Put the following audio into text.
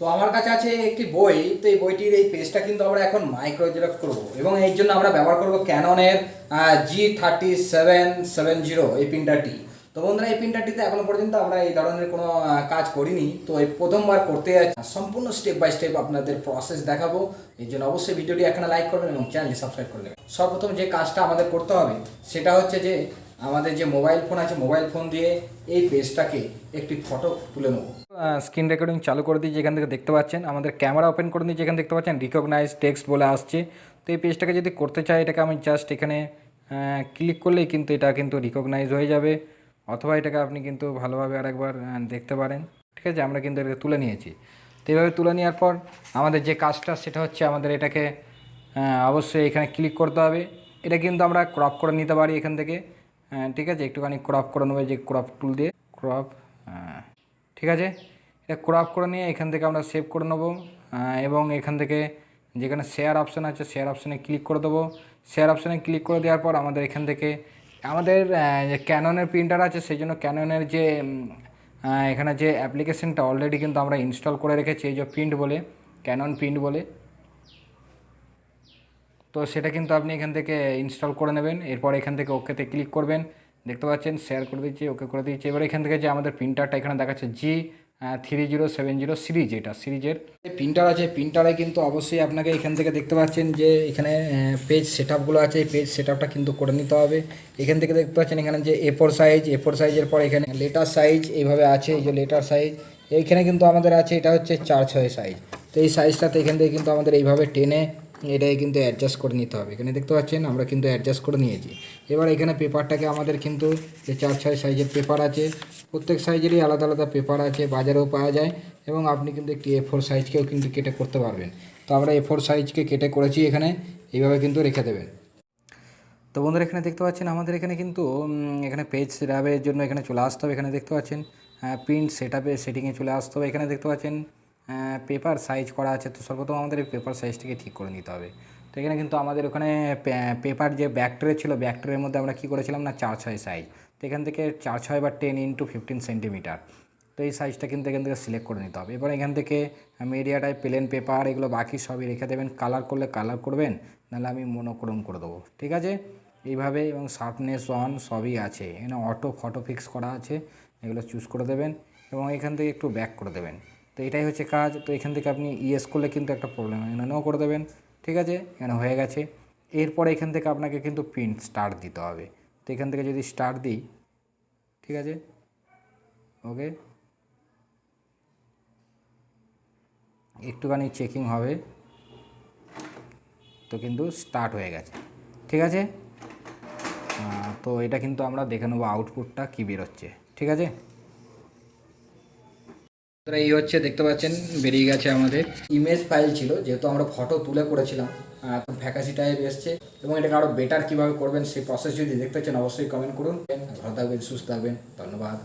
তো আমার কাছে আছে একটি বই, তো এই বইটির এই পেজটা কিন্তু আমরা এখন মাইক্রো জেরক্স করব এবং এই জন্য আমরা ব্যবহার করব ক্যাননের G thirty seven seven zero এই প্রিন্টারটি তো বন্ধুরা, এই প্রিন্টারটিতে এখনও পর্যন্ত আমরা এই ধরনের কোনো কাজ করিনি। তো এই প্রথমবার করতে সম্পূর্ণ স্টেপ বাই স্টেপ আপনাদের প্রসেস দেখাবো। এই জন্য অবশ্যই ভিডিওটি এখানে লাইক করবেন এবং চ্যানেলটি সাবস্ক্রাইব করে নেবেন। সর্বপ্রথম যে কাজটা আমাদের করতে হবে, সেটা হচ্ছে যে আমাদের যে মোবাইল ফোন আছে মোবাইল ফোন দিয়ে এই পেজটাকে একটি ফটো তুলে নেব। স্ক্রিন রেকর্ডিং চালু করে দিই যেখান থেকে দেখতে পাচ্ছেন। আমাদের ক্যামেরা ওপেন করে দিই যেখানে দেখতে পাচ্ছেন। রিকগনাইজ টেক্সট বলে আসছে। তো এই পেজটাকে যদি করতে চাই, এটাকে আমি জাস্ট এখানে ক্লিক করলেই কিন্তু এটা কিন্তু রিকগনাইজ হয়ে যাবে। অথবা এটাকে আপনি কিন্তু ভালোভাবে আরেকবার দেখতে পারেন। ঠিক আছে? আমরা কিন্তু এটাকে তুলে নিয়েছি। তো এইভাবে তুলে নেওয়ার পর আমাদের যে কাজটা, সেটা হচ্ছে আমাদের এটাকে অবশ্যই এখানে ক্লিক করতে হবে। এটা কিন্তু আমরা ক্রপ করে নিতে পারি এখান থেকে। ঠিক আছে, একটুখানি ক্রপ করে নেব যে ক্রপ টুল দিয়ে ক্রপ ঠিক আছে? এটা ক্রপ করে নিয়ে এখান থেকে আমরা সেভ করে নেব এবং এখান থেকে যেখানে শেয়ার অপশান আছে শেয়ার অপশানে ক্লিক করে দেবো। শেয়ার অপশানে ক্লিক করে দেওয়ার পর আমাদের এখান থেকে, আমাদের যে ক্যাননের প্রিন্টার আছে, সেই জন্য ক্যাননের যে এখানে যে অ্যাপ্লিকেশনটা অলরেডি কিন্তু আমরা ইনস্টল করে রেখেছি, এই যে প্রিন্ট বলে ক্যানন প্রিন্ট বলে। তো সেটা কিন্তু আপনি এখান থেকে ইনস্টল করে নেবেন। এরপর এখান থেকে ওকেতে ক্লিক করবেন। দেখতে পাচ্ছেন শেয়ার করে দিচ্ছি ওকে করে দিচ্ছি। এবার এখান থেকে যে আমাদের প্রিন্টারটা এখানে দেখাচ্ছে G three zero seven zero series এটা সিরিজের প্রিন্টার আছে প্রিন্টারে কিন্তু অবশ্যই আপনাকে এখান থেকে দেখতে পাচ্ছেন যে এখানে পেজ সেট আপগুলো আছে পেজ সেট আপটা কিন্তু করে নিতে হবে। এখান থেকে দেখতে পাচ্ছেন এখানে যে A four size A four সাইজের পর এখানে লেটার সাইজ এইভাবে আছে, এই যে লেটার সাইজ এইখানে কিন্তু আমাদের আছে, এটা হচ্ছে চার ছয় সাইজ তো এই সাইজটাতে এখান থেকে কিন্তু আমাদের এইভাবে টেনে এটাকে কিন্তু অ্যাডজাস্ট করে নিতে হবে। এখানে দেখতে পাচ্ছেন, আমরা কিন্তু অ্যাডজাস্ট করে নিয়েছি। এবার এখানে পেপারটাকে আমাদের কিন্তু যে চার ছয় সাইজের পেপার আছে, প্রত্যেক সাইজেরই আলাদা আলাদা পেপার আছে, বাজারেও পাওয়া যায় এবং আপনি কিন্তু একটি এ ফোর সাইজকেও কিন্তু কেটে করতে পারবেন। তো আমরা এ ফোর সাইজকে কেটে করেছি এখানে, এইভাবে কিন্তু রেখে দেবেন। তো বন্ধুরা, এখানে দেখতে পাচ্ছেন, আমাদের এখানে কিন্তু এখানে পেজ সেটআপের জন্য এখানে চলে আসতে হবে। এখানে দেখতে পাচ্ছেন প্রিন্ট সেটআপে সেটিংয়ে চলে আসতে হবে। এখানে দেখতে পাচ্ছেন পেপার সাইজ করা আছে, তো সর্বপ্রথম আমাদের এই পেপার সাইজটিকে ঠিক করে নিতে হবে। তো এখানে কিন্তু আমাদের ওখানে পেপার যে ব্যাকটেরিয়া ছিল ব্যাকটেরিয়ার মধ্যে আমরা কী করেছিলাম না, চার ছয় সাইজ তো এখান থেকে চার ছয় বা টেন ইন্টু ফিফটিন সেন্টিমিটার তো এই সাইজটা কিন্তু এখান থেকে সিলেক্ট করে নিতে হবে। এবার এখান থেকে মিডিয়াটায় প্লেন পেপার এগুলো বাকি সবই রেখে দেবেন। কালার করলে কালার করবেন, নাহলে আমি মনোক্রম করে দেবো। ঠিক আছে? এইভাবে এবং শার্পনেস অন সবই আছে। এখানে অটো ফটো ফিক্স করা আছে। এগুলো চুজ করে দেবেন এবং এখান থেকে একটু ব্যাক করে দেবেন। তো এটাই হচ্ছে কাজ। তো এখান থেকে আপনি ইয়েস করলে কিন্তু একটা প্রবলেম হয়। এখানে নো করে দেবেন। ঠিক আছে? এখানে হয়ে গেছে। এরপরে এখান থেকে আপনাকে কিন্তু প্রিন্ট স্টার্ট দিতে হবে। তো এখান থেকে যদি স্টার্ট দিই, ঠিক আছে? ওকে? একটুখানি চেকিং হবে। তো কিন্তু স্টার্ট হয়ে গেছে। ঠিক আছে? তো এটা কিন্তু আমরা দেখে নেব আউটপুটটা কী বেরোচ্ছে। ঠিক আছে? তো এই হচ্ছে, দেখতে পাচ্ছেন, বেরিয়ে গেছে আমাদের। ইমেজ ফাইল ছিল, যেহেতু আমরা ফটো তুলে করেছিলাম এখন ফ্যাকাসি টাইপ এসছে, এবং এটাকে আরও বেটার কীভাবে করবেন সেই প্রসেস যদি দেখতে চান, অবশ্যই কমেন্ট করুন। ভালো থাকবেন, সুস্থ থাকবেন, ধন্যবাদ।